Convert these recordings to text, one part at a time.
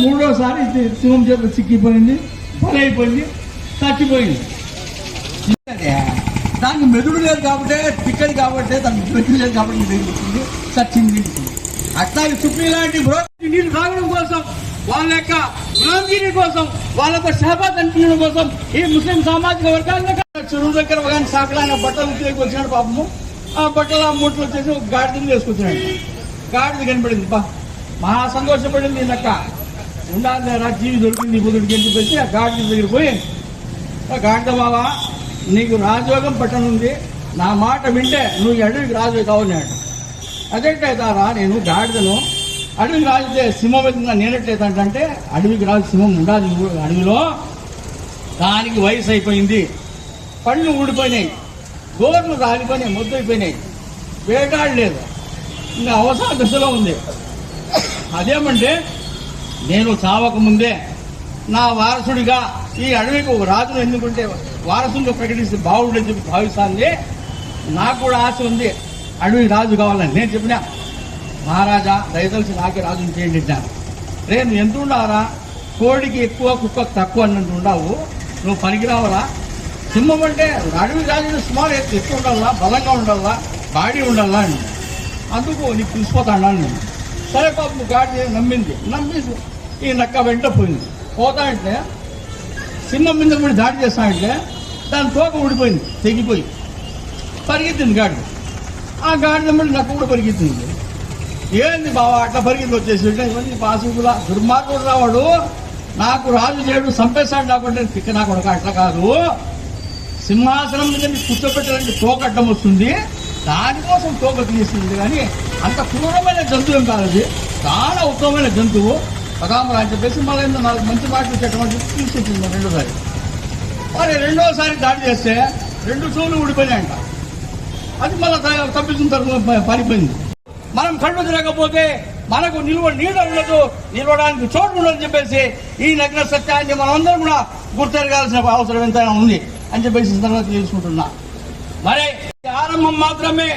మూడోసారి సింహం చేత చిక్కిపోయింది బలైపోయింది చచ్చిపోయింది దానికి మెదుడు లేదు కాబట్టి తిక్కది కాబట్టి దానికి మెదుడు లేదు కాబట్టి తెలిసింది చచ్చింది అట్లాగే చుట్టూ ఇలాంటి నీళ్ళు తాగడం కోసం వాళ్ళ యొక్క గులాంగిరి కోసం వాళ్ళతో షహబాద్ అనిపించడం కోసం ఈ ముస్లిం సామాజిక వర్గాన్ని చెరువు దగ్గర కానీ ఆయన బట్టలు ఉద్యోగి వచ్చినాడు పాపము. ఆ బట్టలు ఆ మూట్లు వచ్చేసి ఒక గాడిదని వేసుకొచ్చినాడు గాడిద కనపడింది బా. మహా సంతోషపడింది లెక్క. ఉండాలి రా జీవి దొరికింది బుధుడికి అని చెప్పేసి ఆ గాడిద దగ్గర పోయి గాడిద బావా నీకు రాజయోగం పట్టనుంది నా మాట వింటే నువ్వు అడవికి రాజు కావన్నాడు అదేంటైతారా నేను గాడిదను అడవికి రాజుతే సింహం విధంగా నేనెట్లయితే అడవికి రాజు సింహం ఉండాలి అడవిలో దానికి వయసు అయిపోయింది పళ్ళు ఊడిపోయినాయి గోర్లు రాలిపోయినాయి ముద్దైపోయినాయి వేటాడలేదు. ఇంకా అవసర దశలో ఉంది. అదేమంటే నేను చావక ముందే నా వారసుడిగా ఈ అడవికి ఒక రాజును ఎందుకుంటే వారసుడిగా ప్రకటిస్తే బాగుండని చెప్పి భావిస్తాంది నాకు కూడా ఆశ ఉంది. అడవి రాజు కావాలని నేను చెప్పినా మహారాజా దయదలిసి నాకే రాజుని చేయండి అంటాను రే నువ్వు ఎంత ఉండాలా కోడికి ఎక్కువ కుక్కకు తక్కువ అన్నట్టు ఉండవు నువ్వు పనికిరావరా? సింహం అంటే అడవి రాజు సుమారు ఎక్కువ ఉండాలా బలంగా ఉండాలా బాడీ ఉండాలా అని అందుకు నీకు తెలిసిపోతాను నేను సరే పాపం గాడి నమ్మింది? నమ్మేసి ఈ నక్క వెంట పోయింది. పోతా అంటే సింహం మీద కూడా దాడి చేస్తానంటే దాని తోక ఊడిపోయింది తెగిపోయి. పరిగెత్తింది గాడిద ఆ గాడిద మళ్ళీ నక్క కూడా పరిగెత్తింది. ఏంది బావా అట్లా పరిగెత్తి వచ్చేసి ఇవన్నీ పాసుకులా దుర్మార్గుడు రావాడు నాకు రాజు చేయడు చంపేశాడు నాకుంటే పిక్క నాకు ఒక అట్లా కాదు. సింహాసనం మీద నీకు కూర్చోబెట్టడానికి తోక అడ్డం వస్తుంది. దానికోసం తోక తీస్తుంది కానీ అంత క్రూరమైన జంతువు ఏం కాదు అది చాలా ఉత్తమమైన జంతువు. పదామరా అని చెప్పేసి మళ్ళీ నాకు మంచి మాటలు చెప్పమని చెప్పి తీసుకొచ్చింది రెండోసారి. మరి రెండోసారి దాడి చేస్తే రెండు చెవులు ఊడిపోయినాయంట. అది మళ్ళీ తప్పించిన తర్వాత పారిపోయింది. మనం కళ్ళు తిరగకపోతే మనకు నిల్వ నీడ ఉండదు నిలవడానికి చోటు ఉండదని చెప్పేసి ఈ నగ్న సత్యాన్ని మనమందరం కూడా గుర్తెరగాల్సిన అవసరం ఎంతైనా ఉంది అని చెప్పేసి తర్వాత తెలుసుకుంటున్నా మరి ఆరంభం మాత్రమే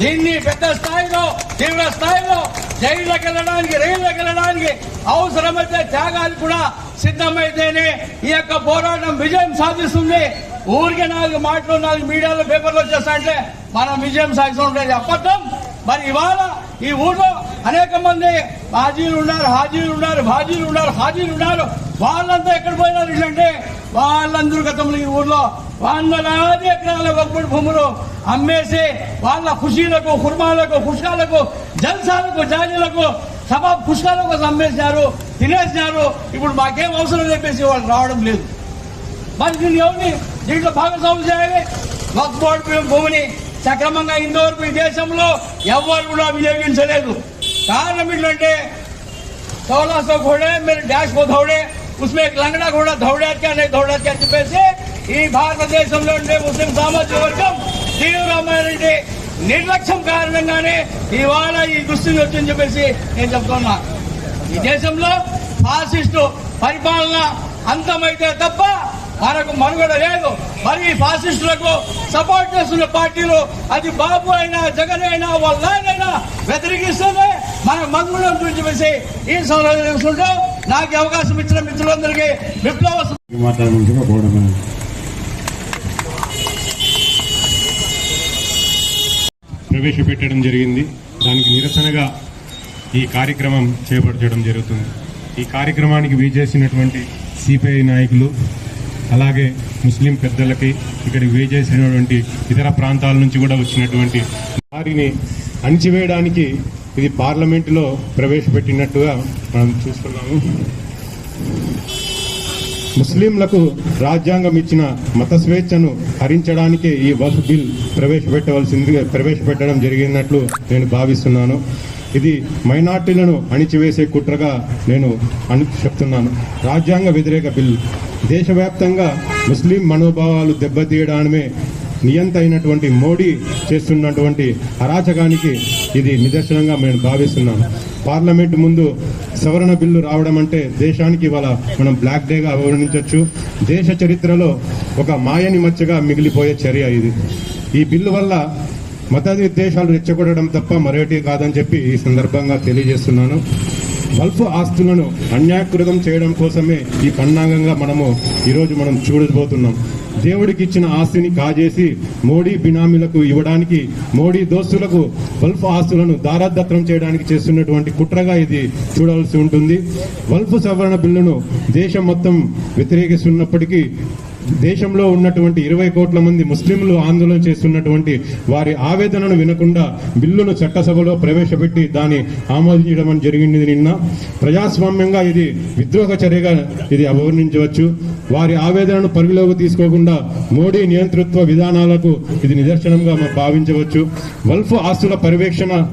దీన్ని పెద్ద స్థాయిలో తీవ్ర స్థాయిలో జైళ్ళకి వెళ్ళడానికి రైళ్ళకి వెళ్ళడానికి అవసరమైతే త్యాగాలు కూడా సిద్ధమైతేనే ఈ యొక్క పోరాటం విజయం సాధిస్తుంది. ఊరికే నాలుగు మాటలు నాలుగు మీడియాలో పేపర్లో వచ్చేస్తాంటే మనం విజయం సాధిస్తుండేది అబద్ధం. మరి ఇవాళ ఈ ఊళ్ళో అనేక మంది హాజీలు ఉన్నారు హాజీలు ఉన్నారు హాజీలు ఉన్నారు హాజీలు ఉన్నారు. వాళ్ళంతా ఎక్కడ పోయినారు అంటే వాళ్ళందరూ గతంలో ఈ ఊర్లో వందలాది ఎకరాల ఒక్కడి భూములు అమ్మేసి వాళ్ళ ఖుషీలకు కుర్మాలకు పుష్కాలకు జల్సాలకు జాలీలకు సభా పుష్కాల కోసం అమ్మేసినారు తినేసినారు ఇప్పుడు మాకేం అవసరం చెప్పేసి వాళ్ళు రావడం లేదు మరి దీన్ని ఎవరిని దీంట్లో భాగస్వామ్యం చేయాలి వక్ఫ్ బోర్డు భూమిని సక్రమంగా ఇంతవరకు ఈ దేశంలో ఎవరు కూడా వినియోగించలేదు కారణం ఏంటంటే सोलह सौ घोड़े मेरे डैश को दौड़े उसमें एक लंगड़ा घोड़ा दौड़ा क्या नहीं दौड़ा क्या చెప్పేసి ఈ భారతదేశంలో ఉండే ముస్లిం సామాజిక వర్గం తీవ్రమైనటువంటి నిర్లక్ష్యం కారణంగానే ఇవాళ ఈ దుస్థితి వచ్చిందని చెప్పేసి నేను చెప్తున్నా. ఈ దేశంలో ఫాసిస్టు పరిపాలన అంతమైతే తప్ప మనకు మనుగడ లేదు. మరి ఈ ఫాసిస్టులకు సపోర్ట్ చేస్తున్న పార్టీలు అది బాబు అయినా జగన్ అయినా వాళ్ళైనా వ్యతిరేకిస్తేనే మన మనుగడ గురించి వేసి ఈ సందర్భంగా నాకు అవకాశం ఇచ్చిన మిత్రులందరికీ విప్లవ ప్రవేశపెట్టడం జరిగింది. దానికి నిరసనగా ఈ కార్యక్రమం చేపట్టడం జరుగుతుంది. ఈ కార్యక్రమానికి వేచేసినటువంటి సిపిఐ నాయకులు అలాగే ముస్లిం పెద్దలకి ఇక్కడికి వేచేసినటువంటి ఇతర ప్రాంతాల నుంచి కూడా వచ్చినటువంటి వారిని అణిచివేయడానికి ఇది పార్లమెంటులో ప్రవేశపెట్టినట్టుగా మనం చూస్తున్నాము. ముస్లింలకు రాజ్యాంగం ఇచ్చిన మత స్వేచ్ఛను హరించడానికే ఈ వఫ్ బిల్ ప్రవేశపెట్టవలసిందిగా ప్రవేశపెట్టడం జరిగినట్లు నేను భావిస్తున్నాను. ఇది మైనార్టీలను అణిచివేసే కుట్రగా నేను అని చెప్తున్నాను. రాజ్యాంగ వ్యతిరేక బిల్. దేశవ్యాప్తంగా ముస్లిం మనోభావాలు దెబ్బతీయడమే నియంత అయినటువంటి మోడీ చేస్తున్నటువంటి అరాచకానికి ఇది నిదర్శనంగా మేము భావిస్తున్నాం. పార్లమెంట్ ముందు సవరణ బిల్లు రావడం అంటే దేశానికి ఇవాళ మనం బ్లాక్ డేగా అభివర్ణించవచ్చు దేశ చరిత్రలో ఒక మాయని మచ్చగా మిగిలిపోయే చర్య ఇది. ఈ బిల్లు వల్ల మతాధిద్దేశాలు రెచ్చగొట్టడం తప్ప మరొకటి కాదని చెప్పి ఈ సందర్భంగా తెలియజేస్తున్నాను. బల్ఫ్ ఆస్తులను అన్యాకృతం చేయడం కోసమే ఈ పన్నాగంగా మనము ఈరోజు మనం చూడబోతున్నాం. దేవుడికి ఇచ్చిన ఆస్తిని కాజేసి మోడీ బినామీలకు ఇవ్వడానికి మోడీ దోస్తులకు వల్ఫ్ ఆస్తులను దారాదత్తం చేయడానికి చేస్తున్నటువంటి కుట్రగా ఇది చూడాల్సి ఉంటుంది. వల్ఫ్ సవరణ బిల్లును దేశం మొత్తం వ్యతిరేకిస్తున్నప్పటికీ దేశంలో ఉన్నటువంటి ఇరవై కోట్ల మంది ముస్లింలు ఆందోళన చేస్తున్నటువంటి వారి ఆవేదనను వినకుండా బిల్లును చట్టసభలో ప్రవేశపెట్టి దాన్ని ఆమోదించడం జరిగింది నిన్న. ప్రజాస్వామ్యంగా ఇది విద్రోహ చర్యగా ఇది అభివర్ణించవచ్చు. వారి ఆవేదనను పరిలోకి తీసుకోకుండా మోడీ నియంతృత్వ విధానాలకు ఇది నిదర్శనంగా భావించవచ్చు. వల్ఫ్ ఆస్తుల పర్యవేక్షణ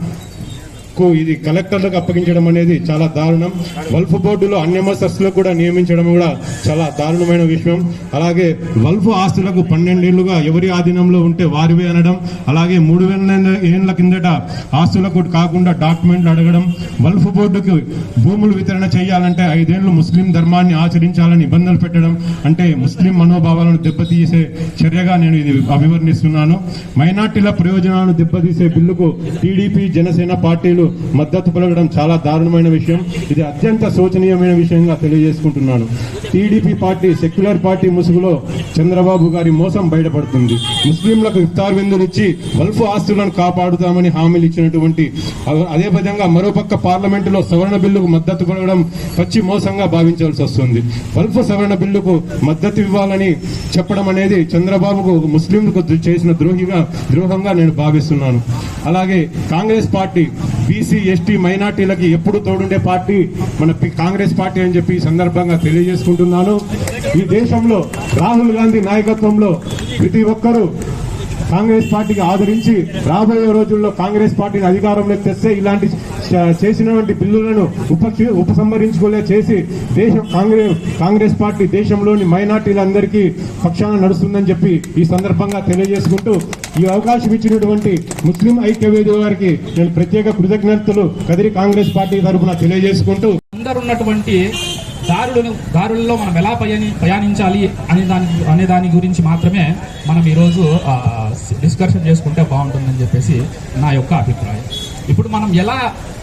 కు ఇది కలెక్టర్లకు అప్పగించడం అనేది చాలా దారుణం. వల్ఫ్ బోర్డులో అన్యమస్తస్తులకు కూడా నియమించడం కూడా చాలా దారుణమైన విషయం. అలాగే వల్ఫ్ ఆస్తులకు పన్నెండేళ్ళుగా ఎవరి ఆధీనంలో ఉంటే వారివే అనడం అలాగే మూడు వేల ఏళ్ళ కిందట ఆస్తులకు కాకుండా డాక్యుమెంట్లు అడగడం వల్ఫ్ బోర్డుకి భూములు వితరణ చేయాలంటే ఐదేళ్ళు ముస్లిం ధర్మాన్ని ఆచరించాలని నిబంధనలు పెట్టడం అంటే ముస్లిం మనోభావాలను దెబ్బతీసే చర్యగా నేను ఇది అభివర్ణిస్తున్నాను. మైనార్టీల ప్రయోజనాలను దెబ్బతీసే బిల్లుకు టీడీపీ జనసేన పార్టీలు మద్దతు పలకడం చాలా దారుణమైన విషయం. ఇది అత్యంత శోచనీయమైన విషయంగా తెలియజేసుకుంటున్నాను. టీడీపీ పార్టీ సెక్యులర్ పార్టీ ముసుగులో చంద్రబాబు గారి మోసం బయటపడుతుంది. ముస్లింలకు ఇఫ్తార్ విందునిచ్చి వల్ఫ్ ఆస్తులను కాపాడుతామని హామీలు ఇచ్చినటువంటి అదే విధంగా మరోపక్క పార్లమెంటులో సవరణ బిల్లుకు మద్దతు పలకడం పచ్చి మోసంగా భావించాల్సి వస్తుంది. వల్ఫ్ సవరణ బిల్లుకు మద్దతు ఇవ్వాలని చెప్పడం అనేది చంద్రబాబుకు ముస్లింలకు చేసిన ద్రోహిగా ద్రోహంగా నేను భావిస్తున్నాను. అలాగే కాంగ్రెస్ పార్టీ బీసీ ఎస్టీ మైనార్టీలకి ఎప్పుడు తోడుండే పార్టీ మన కాంగ్రెస్ పార్టీ అని చెప్పి ఈ సందర్భంగా తెలియజేసుకుంటున్నాను. ఈ దేశంలో రాహుల్ గాంధీ నాయకత్వంలో ప్రతి ఒక్కరూ కాంగ్రెస్ పార్టీకి ఆదరించి రాబోయే రోజుల్లో కాంగ్రెస్ పార్టీని అధికారంలోకి తెస్తే ఇలాంటి చేసినటువంటి బిల్లులను ఉప ఉపసంహరించుకునే చేసి దేశం కాంగ్రెస్ కాంగ్రెస్ పార్టీ దేశంలోని మైనార్టీలందరికీ పక్షాన నడుస్తుందని చెప్పి ఈ సందర్భంగా తెలియజేసుకుంటూ ఈ అవకాశం ఇచ్చినటువంటి ముస్లిం ఐక్యవేది వారికి నేను ప్రత్యేక కృతజ్ఞతలు కదిరి కాంగ్రెస్ పార్టీ తరఫున తెలియజేసుకుంటూ ఉన్నటువంటి దారులను దారులలో మనం ఎలా పయని ప్రయాణించాలి అనే దాని అనే దాని గురించి మాత్రమే మనం ఈరోజు డిస్కషన్ చేసుకుంటే బాగుంటుందని చెప్పేసి నా యొక్క అభిప్రాయం. ఇప్పుడు మనం ఎలా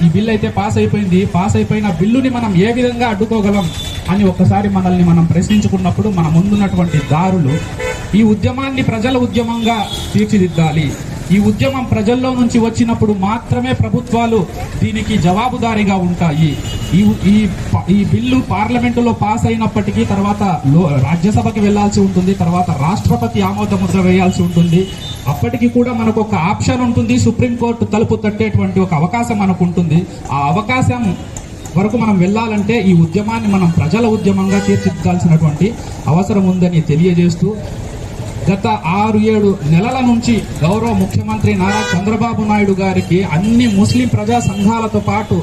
ఈ బిల్ అయితే పాస్ అయిపోయింది పాస్ అయిపోయిన బిల్లుని మనం ఏ విధంగా అడ్డుకోగలం అని ఒక్కసారి మనల్ని మనం ప్రశ్నించుకున్నప్పుడు మన ముందున్నటువంటి దారులు ఈ ఉద్యమాన్ని ప్రజల ఉద్యమంగా తీర్చిదిద్దాలి. ఈ ఉద్యమం ప్రజల్లో నుంచి వచ్చినప్పుడు మాత్రమే ప్రభుత్వాలు దీనికి జవాబుదారీగా ఉంటాయి. ఈ ఈ ప- ఈ బిల్లు పార్లమెంటులో పాస్ అయినప్పటికీ తర్వాత లో- రాజ్యసభకి వెళ్ళాల్సి ఉంటుంది తర్వాత రాష్ట్రపతి ఆమోద ముద్ర వేయాల్సి ఉంటుంది. అప్పటికి కూడా మనకు ఒక ఆప్షన్ ఉంటుంది సుప్రీంకోర్టు తలుపు తట్టేటువంటి ఒక అవకాశం మనకు ఉంటుంది. ఆ అవకాశం వరకు మనం వెళ్ళాలంటే ఈ ఉద్యమాన్ని మనం ప్రజల ఉద్యమంగా తీర్చిదిద్దాల్సినటువంటి అవసరం ఉందని తెలియజేస్తూ గత ఆరు ఏడు నెలల నుంచి గౌరవ ముఖ్యమంత్రి నారా చంద్రబాబు నాయుడు గారికి అన్ని ముస్లిం ప్రజా సంఘాలతో పాటు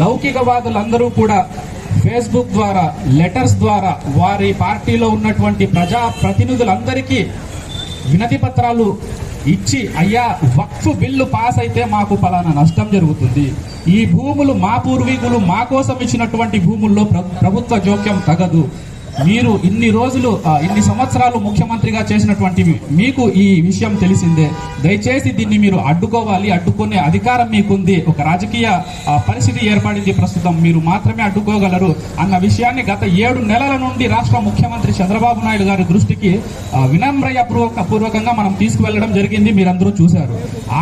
లౌకికవాదులందరూ కూడా ఫేస్బుక్ ద్వారా లెటర్స్ ద్వారా వారి పార్టీలో ఉన్నటువంటి ప్రజా ప్రతినిధులందరికీ వినతి పత్రాలు ఇచ్చి అయ్యా వక్ఫ్ బిల్లు పాస్ అయితే మాకు ఫలానా నష్టం జరుగుతుంది. ఈ భూములు మా పూర్వీకులు మా కోసం ఇచ్చినటువంటి భూముల్లో ప్రభుత్వ జోక్యం తగదు. మీరు ఇన్ని రోజులు ఇన్ని సంవత్సరాలు ముఖ్యమంత్రిగా చేసినటువంటి మీకు ఈ విషయం తెలిసిందే. దయచేసి దీన్ని మీరు అడ్డుకోవాలి అడ్డుకునే అధికారం మీకుంది. ఒక రాజకీయ పరిస్థితి ఏర్పడింది ప్రస్తుతం. మీరు మాత్రమే అడ్డుకోగలరు అన్న విషయాన్ని గత ఏడు నెలల నుండి రాష్ట్ర ముఖ్యమంత్రి చంద్రబాబు నాయుడు గారి దృష్టికి వినమ్రయ పూర్వక పూర్వకంగా మనం తీసుకువెళ్ళడం జరిగింది. మీరందరూ చూశారు.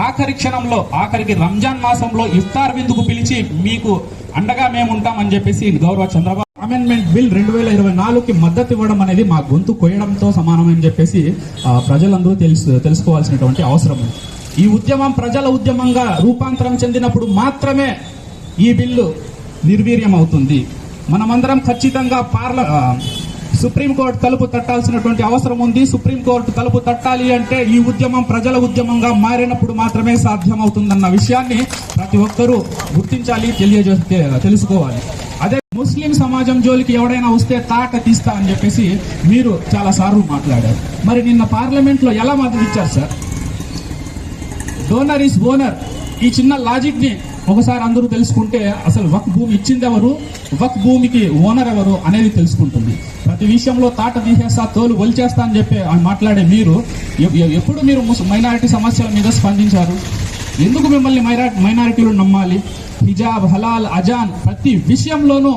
ఆఖరి క్షణంలో ఆఖరికి రంజాన్ మాసంలో ఇఫ్తార్ విందుకు పిలిచి మీకు అండగా మేము ఉంటామని చెప్పేసి గౌరవ చంద్రబాబు అమెండ్మెంట్ బిల్ రెండు వేల ఇరవై నాలుగుకి మద్దతు ఇవ్వడం అనేది మా గొంతు కొయ్యడంతో సమానమని చెప్పేసి ప్రజలందరూ తెలుసు తెలుసుకోవాల్సినటువంటి అవసరం ఉంది. ఈ ఉద్యమం ప్రజల ఉద్యమంగా రూపాంతరం చెందినప్పుడు మాత్రమే ఈ బిల్లు నిర్వీర్యం అవుతుంది మనమందరం ఖచ్చితంగా పార్ల సుప్రీంకోర్టు తలుపు తట్టాల్సినటువంటి అవసరం ఉంది. సుప్రీంకోర్టు తలుపు తట్టాలి అంటే ఈ ఉద్యమం ప్రజల ఉద్యమంగా మారినప్పుడు మాత్రమే సాధ్యమవుతుందన్న విషయాన్ని ప్రతి ఒక్కరూ గుర్తించాలి తెలియజే తెలుసుకోవాలి. ముస్లిం సమాజం జోలికి ఎవడైనా వస్తే తాట తీస్తా అని చెప్పేసి మీరు చాలా సార్లు మాట్లాడారు. మరి నిన్న పార్లమెంట్లో ఎలా మద్దతు ఇచ్చారు సార్? డోనర్ ఈస్ ఓనర్ ఈ చిన్న లాజిక్ని ఒకసారి అందరూ తెలుసుకుంటే అసలు వక్ భూమి ఇచ్చింది ఎవరు? వక్ భూమికి ఓనర్ ఎవరు అనేది తెలుసుకుంటుంది. ప్రతి విషయంలో తాట తీసేస్తా తోలు ఒలిచేస్తా అని చెప్పి మాట్లాడే మీరు ఎప్పుడు మీరు మైనారిటీ సమస్యల మీద స్పందించారు? ఎందుకు మిమ్మల్ని మైనారిటీలు నమ్మాలి? హిజాబ్ హలాల్ అజాన్ ప్రతి విషయంలోనూ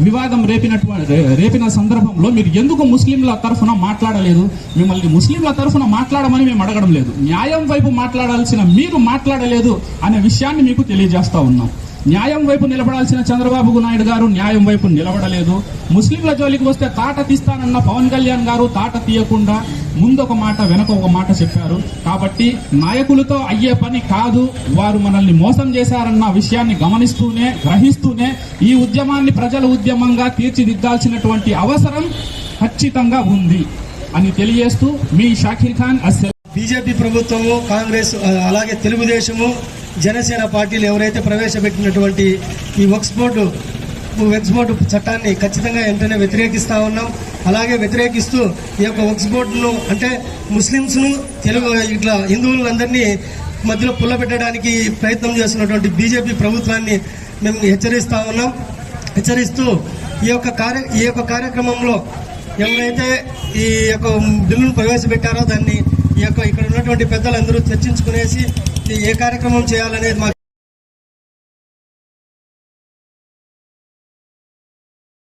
వివాదం రేపినటువంటి రేపిన సందర్భంలో మీరు ఎందుకు ముస్లింల తరఫున మాట్లాడలేదు? మిమ్మల్ని ముస్లింల తరఫున మాట్లాడమని మేము అడగడం లేదు. న్యాయం వైపు మాట్లాడాల్సిన మీరు మాట్లాడలేదు అనే విషయాన్ని మీకు తెలియజేస్తా ఉన్నాం. న్యాయం వైపు నిలబడాల్సిన చంద్రబాబు నాయుడు గారు న్యాయం వైపు నిలబడలేదు. ముస్లింల జోలికి వస్తే తాట తీస్తానన్న పవన్ కళ్యాణ్ గారు తాట తీయకుండా ముందు ఒక మాట వెనక ఒక మాట చెప్పారు. కాబట్టి నాయకులతో అయ్యే పని కాదు. వారు మనల్ని మోసం చేశారన్న విషయాన్ని గమనిస్తూనే గ్రహిస్తూనే ఈ ఉద్యమాన్ని ప్రజల ఉద్యమంగా తీర్చిదిద్దాల్సినటువంటి అవసరం ఖచ్చితంగా ఉంది అని తెలియజేస్తూ మీ షాకిర్ ఖాన్ అస్సెల్ బీజేపీ ప్రభుత్వము కాంగ్రెస్ అలాగే తెలుగుదేశము జనసేన పార్టీలు ఎవరైతే ప్రవేశపెట్టినటువంటి ఈ వక్స్ బోర్డు వెక్స్ బోర్డు చట్టాన్ని ఖచ్చితంగా వెంటనే వ్యతిరేకిస్తా ఉన్నాం. అలాగే వ్యతిరేకిస్తూ ఈ యొక్క వెక్స్ బోర్డును అంటే ముస్లింస్ను తెలుగు ఇట్లా హిందువులందరినీ మధ్యలో పుల్లబెట్టడానికి ప్రయత్నం చేస్తున్నటువంటి బీజేపీ ప్రభుత్వాన్ని మేము హెచ్చరిస్తా ఉన్నాం. హెచ్చరిస్తూ ఈ యొక్క కార్య ఈ యొక్క కార్యక్రమంలో ఎవరైతే ఈ యొక్క బిల్లును ప్రవేశపెట్టారో దాన్ని ఈ యొక్క ఇక్కడ ఉన్నటువంటి పెద్దలందరూ చర్చించుకునేసి ఈ ఏ కార్యక్రమం చేయాలనేది మాకు